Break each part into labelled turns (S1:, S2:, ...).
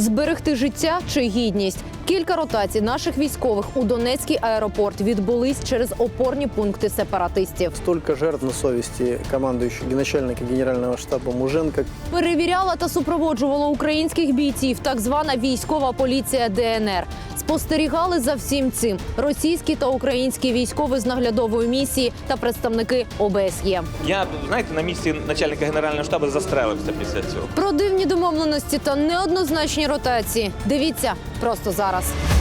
S1: зберегти життя чи гідність. Кілька ротацій наших військових у Донецький аеропорт відбулись через опорні пункти сепаратистів.
S2: Столько жертв на совести командующего начальника генерального штаба Муженко.
S1: Перевіряла та супроводжувала українських бійців так звана військова поліція ДНР. Спостерігали за всім цим російські та українські військові з наглядової місії та представники ОБСЄ.
S3: Я, знаєте, на місці начальника генерального штабу застрелився після цього.
S1: Про дивні домовленості та неоднозначні ротації. Дивіться просто зараз.
S2: —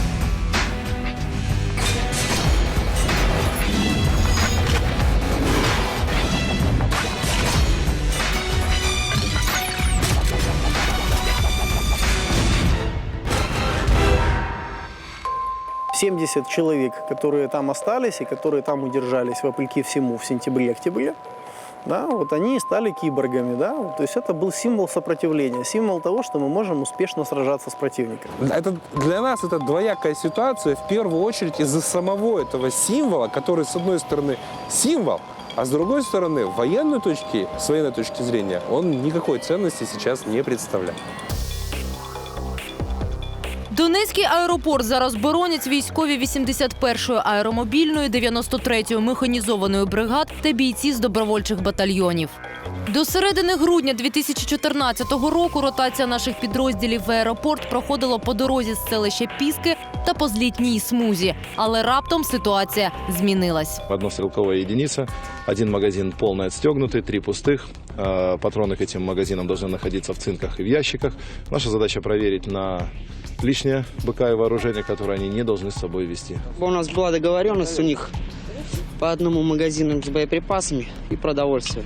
S2: 70 человек, которые там остались и которые там удержались вопреки всему в сентябре-октябре, да, вот они и стали киборгами, да, то есть это был символ сопротивления, символ того, что мы можем успешно сражаться с противником.
S4: Это, для нас это двоякая ситуация, в первую очередь из-за самого этого символа, который, с одной стороны, символ, а с другой стороны, военной точки, с военной точки зрения, он никакой ценности сейчас не представляет.
S1: Донецький аеропорт зараз боронять військові 81-ї аеромобільної, 93-ї механізованої бригад та бійці з добровольчих батальйонів. До середини грудня 2014 року ротація наших підрозділів в аеропорт проходила по дорозі з селища Піски та по злітній смузі. Але раптом ситуація змінилась.
S5: Одна стрелковая единица, один магазин полный отстегнутый, три пустых. Э, Патроны к этим магазинам должны находиться в цинках и в ящиках. Наша задача проверить на лишнее БК и вооружение, которое они не должны с собой вести.
S6: У нас была договоренность у них по одному магазину с боеприпасами и продовольствием.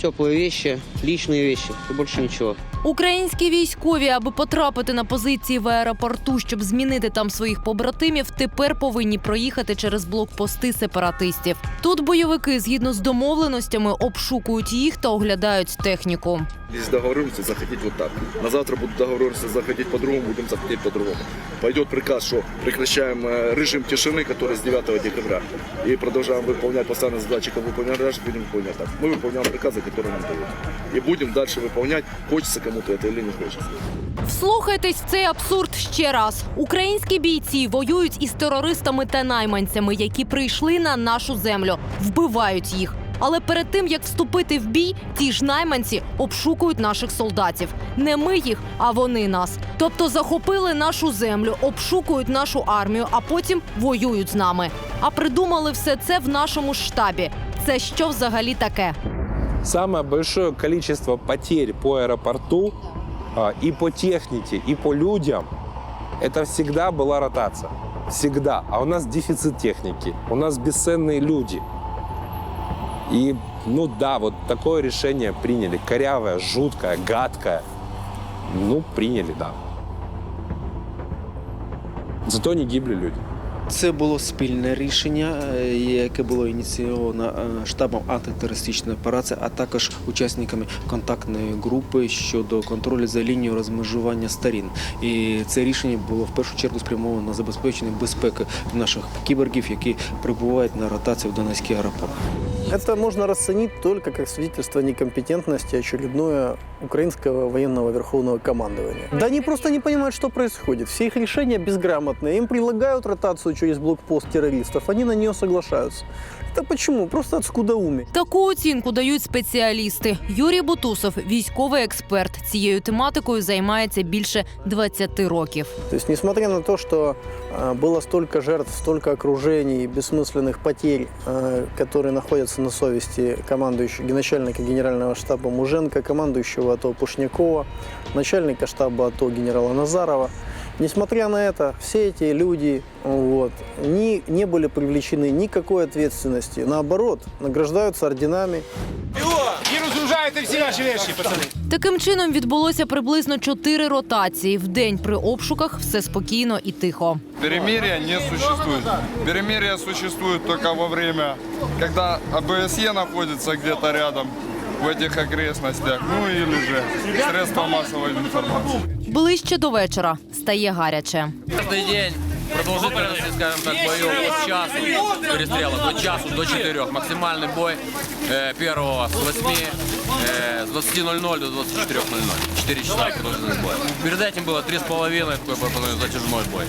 S6: Теплые вещи, личные вещи и больше ничего.
S1: Українські військові, аби потрапити на позиції в аеропорту, щоб змінити там своїх побратимів, тепер повинні проїхати через блокпости сепаратистів. Тут бойовики, згідно з домовленостями, обшукують їх та оглядають техніку.
S7: Здесь договоримся заходить вот так. На завтра будут договоримся заходить по-другому, будем заходить по-другому. Пойдет приказ, что прекращаем э, режим тишины, который с 9 декабря. И продолжаем выполнять постоянно задачи, как выполняем раньше, будем выполнять так. Мы выполняем приказы, которые нам дают. И будем дальше выполнять, хочется кому кому-то это или не хочется.
S1: Вслухайтесь в цей абсурд ще раз. Українські бійці воюють із терористами та найманцями, які прийшли на нашу землю, вбивають їх. Але перед тим як вступити в бій, ті ж найманці обшукують наших солдатів. Не ми їх, а вони нас. Тобто захопили нашу землю, обшукують нашу армію, а потім воюють з нами. А придумали все це в нашому штабі. Це що взагалі таке?
S4: Самое большое количество потерь по аэропорту а, и по технике, и по людям, это всегда была ротация. Всегда. А у нас дефицит техники, у нас бесценные люди. И, ну да, вот такое решение приняли. Корявое, жуткое, гадкое. Ну, приняли, да. Зато не гибли люди.
S8: Це було спільне рішення, е, яке було ініційовано е, штабом антитерористичної операції, а також учасниками контактної групи щодо контролю за лінією розмежування сторін. І це рішення було в першу чергу спрямовано на забезпечення безпеки наших кіборгів, які прибувають на ротацію в Донецький аеропорт.
S2: Это можно расценить только как свидетельство некомпетентности очередное украинского военного верховного командования. Да они просто не понимают, что происходит. Все их решения безграмотные. Им предлагают ротацию через блокпост террористов, они на нее соглашаются. Это почему? Просто от скудоумия.
S1: Таку оцінку дають спеціалісти. Юрій Бутусов, військовий експерт, цією тематикою займається більше 20 років.
S2: То есть, несмотря на то, что э, было столько жертв, столько окружений, бессмысленных потерь, э, которые находятся на совести командующего, начальника генерального штаба Муженко, командующего АТО Пушнякова, начальника штаба АТО генерала Назарова, Несмотря на это, все эти люди вот, не, не были привлечены никакой ответственности. Наоборот, награждаются орденами.
S1: Таким чином відбулося приблизно чотири ротації. В день при обшуках все спокійно і тихо.
S9: Перемирия не существует. Перемирие существует только во время, когда ОБСЕ находится где-то рядом в этих окрестностях, ну или же средства массовой информации.
S1: Ближче до вечора стає гаряче.
S10: Каждый день Продолжительность, скажем так, боев от часу перестрелов до часу, до 4. Максимальный бой э, первого с 8, э, с 20.00 до 24.00. 4 часа продолжительность боя. Перед этим было 3,5 такой пропоную, затяжной бой.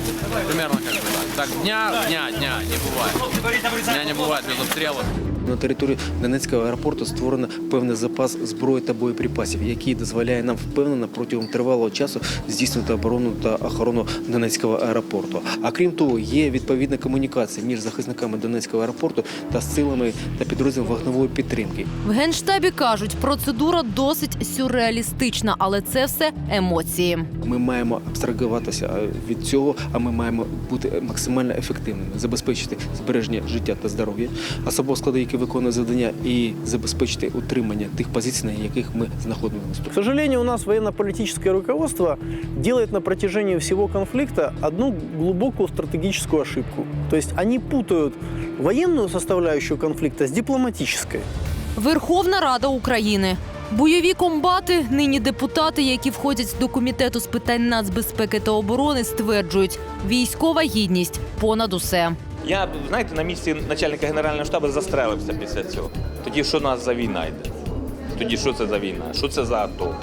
S10: Примерно как бы так. Так, дня, дня, дня не бывает. Дня не бывает без обстрелов.
S8: На території Донецького аеропорту створено певний запас зброї та боєприпасів, який дозволяє нам впевнено протягом тривалого часу здійснювати оборону та охорону Донецького аеропорту. А крім того, є відповідна комунікація між захисниками Донецького аеропорту та силами та підрозділом вогневої підтримки.
S1: В генштабі кажуть, процедура досить сюрреалістична, але це все емоції.
S8: Ми маємо абстрагуватися від цього, а ми маємо бути максимально ефективними, забезпечити збереження життя та здоров'я, особового складу, який виконує завдання, і забезпечити утримання тих позицій, на яких ми знаходимося.
S2: К сожалению, у нас военно-политическое руководство делает на протяжении всего конфликта одну глубокую стратегическую ошибку. То есть они путают военную составляющую конфликта с дипломатической.
S1: Верховна Рада України. Бойові комбати, нині депутати, які входять до комітету з питань нацбезпеки та оборони, стверджують, військова гідність понад усе.
S3: Я, знаєте, на місці начальника генерального штабу застрелився після цього. Тоді що нас за війна йде? Тоді що це за війна? Що це за АТО?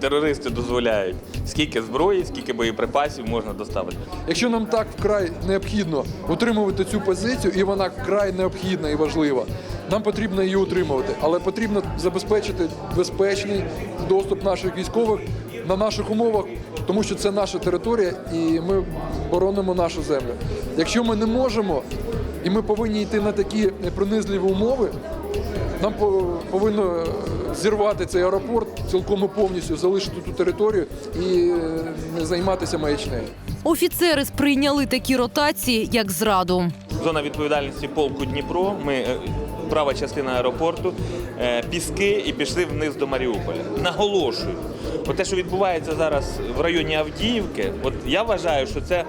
S3: Терористи дозволяють, скільки зброї, скільки боєприпасів можна доставити.
S11: Якщо нам так вкрай необхідно утримувати цю позицію, і вона вкрай необхідна і важлива, нам потрібно її утримувати, але потрібно забезпечити безпечний доступ наших військових на наших умовах, тому що це наша територія, і ми боронимо нашу землю. Якщо ми не можемо, і ми повинні йти на такі принизливі умови, нам по- повинно зірвати цей аеропорт цілком і повністю, залишити ту територію і е, не займатися маячнею.
S1: Офіцери сприйняли такі ротації як зраду.
S3: Зона відповідальності полку Дніпро. Ми е, права частина аеропорту, е, піски і пішли вниз до Маріуполя. Наголошую, от те, що відбувається зараз в районі Авдіївки, от я вважаю, що це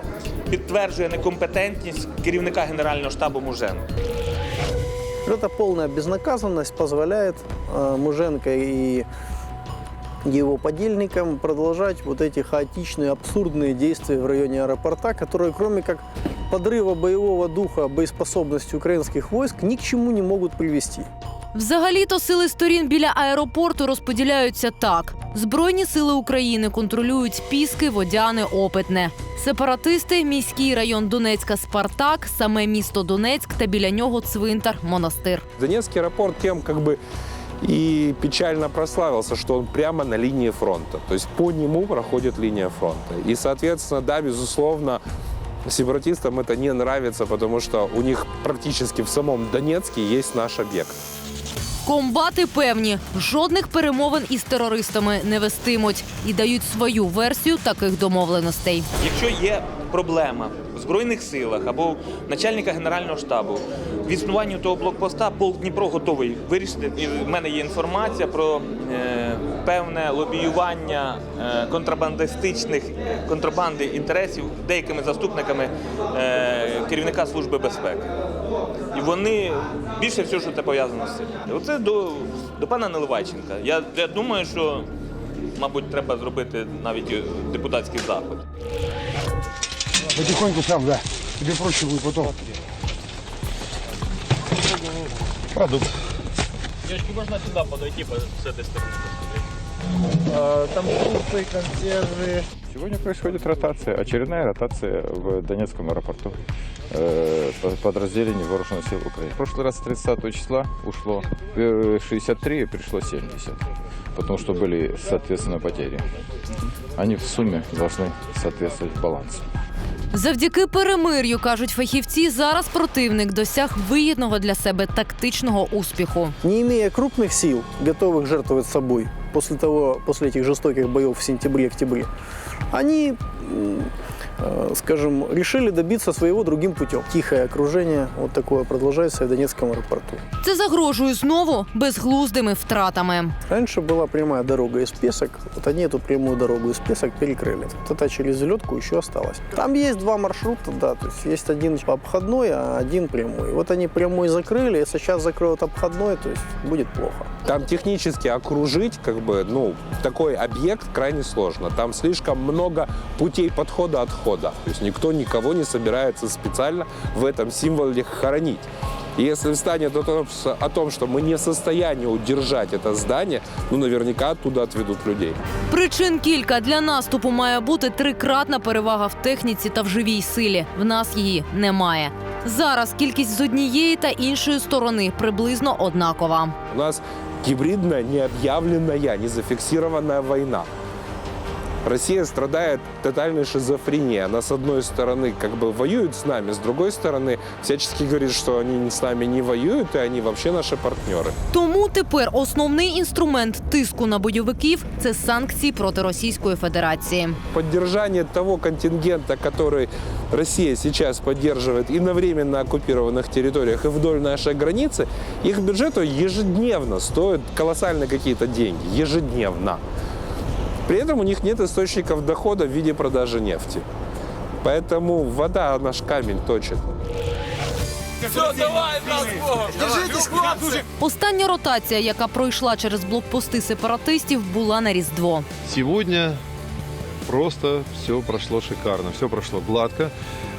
S3: підтверджує некомпетентність керівника генерального штабу Муженка.
S2: Эта полная безнаказанность позволяет э, Муженко и его подельникам продолжать вот эти хаотичные, абсурдные действия в районе аэропорта, которые кроме как подрыва боевого духа, боеспособности украинских войск ни к чему не могут привести.
S1: Взагалі-то сили сторін біля аеропорту розподіляються так: Збройні сили України контролюють Піски, Водяне, Опитне. Сепаратисти міський район Донецька Спартак, саме місто Донецьк та біля нього цвинтар, монастир.
S4: Донецкий аэропорт тем как бы и печально прославился, что он прямо на линии фронта. То есть по нему проходит линия фронта. И, соответственно, да, безусловно, сепаратистам это не нравится, потому что у них практически в самом Донецке есть наш объект.
S1: Комбати певні, жодних перемовин із терористами не вестимуть і дають свою версію таких домовленостей.
S3: Якщо є проблема збройних силах або начальника генерального штабу в існуванні того блокпоста, полк Дніпро готовий вирішити. І в мене є інформація про е, певне лобіювання е, контрабандистичних контрабанди інтересів деякими заступниками е, керівника служби безпеки. І вони більше всього, що це пов'язано з цим. Оце до, до пана Наливайченка. Я, я думаю, що, мабуть, треба зробити навіть депутатський запит.
S12: Потихоньку сам, да. Тебе проще будет потом.
S5: Продукт.
S3: Девочки, можно сюда подойти с этой стороны?
S12: Там фрукты, консервы.
S5: Сегодня происходит ротация, очередная ротация в Донецком аэропорту э, по- подразделений Вооруженных сил Украины. В прошлый раз 30 числа ушло э, 63 и пришло 70, потому что были, соответственно, потери. Они в сумме должны соответствовать балансу.
S1: Завдяки перемир'ю, кажуть фахівці, зараз противник досяг вигідного для себе тактичного успіху.
S2: Не имея крупных сил, готовых жертвовать собой после, того, после этих жестоких боев в сентябре-октябре, они, м, э, скажем, решили добиться своего другим путем. Тихое окружение вот такое продолжается и в Донецком аэропорту.
S1: Це загрожує знову безглуздими втратами.
S2: Раньше была прямая дорога из Песок, вот они эту прямую дорогу из Песок перекрыли. Вот это через Зелетку еще осталось. Там есть два маршрута, да, то есть есть один обходной, а один прямой. Вот они прямой закрыли, если сейчас закроют обходной, то есть будет плохо.
S4: Там технически окружить, как бы, ну, такой объект крайне сложно. Там слишком много путей подхода-отхода. дохода. То есть никто никого не собирается специально в этом символе хоронить. И если встанет о том, что- о том, что мы не в состоянии удержать это здание, ну наверняка оттуда отведут людей.
S1: Причин кілька для наступу має бути трикратна перевага в техніці та в живій силі. В нас її немає. Зараз кількість з однієї та іншої сторони приблизно однакова.
S4: У нас гибридная, необъявленная, незафиксированная война. Россия страдает тотальной шизофренией. Она, с одной стороны, как бы воюет с нами, с другой стороны, всячески говорит, что они с нами не воюют, и они вообще наши партнеры.
S1: Тому тепер основний інструмент тиску на бойовиків це санкції проти Російської Федерації.
S4: Поддержание того контингента, который Россия сейчас поддерживает и на временно оккупированных территориях, и вдоль нашей границы, их бюджету ежедневно стоят колоссальные какие-то деньги. Ежедневно. При этом у них нет источников дохода в виде продажи нефти. Поэтому вода наш камень точит.
S1: Остання ротація, яка пройшла через блокпости сепаратистів, була на Різдво.
S13: Сегодня просто все прошло шикарно, все прошло гладко.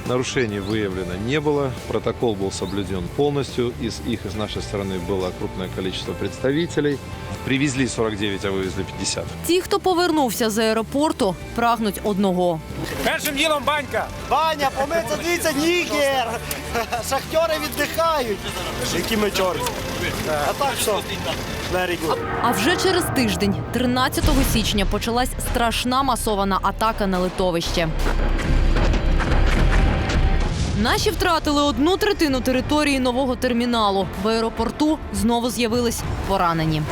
S13: Нарушений выявлено не было, протокол был соблюден полностью. Из их, из нашей стороны, было крупное количество представителей. Привезли 49, а вывезли 50.
S1: Ті, хто повернувся з аеропорту, прагнуть одного.
S14: Першим ділом банька.
S12: Баня, помиться, дивіться, нігер! Шахтери віддихають. Які ми чорні. А так що?
S1: А вже через тиждень, 13 січня, почалась страшна масована атака на литовище. Наші втратили одну третину території нового терміналу. В аеропорту знову з'явились поранені.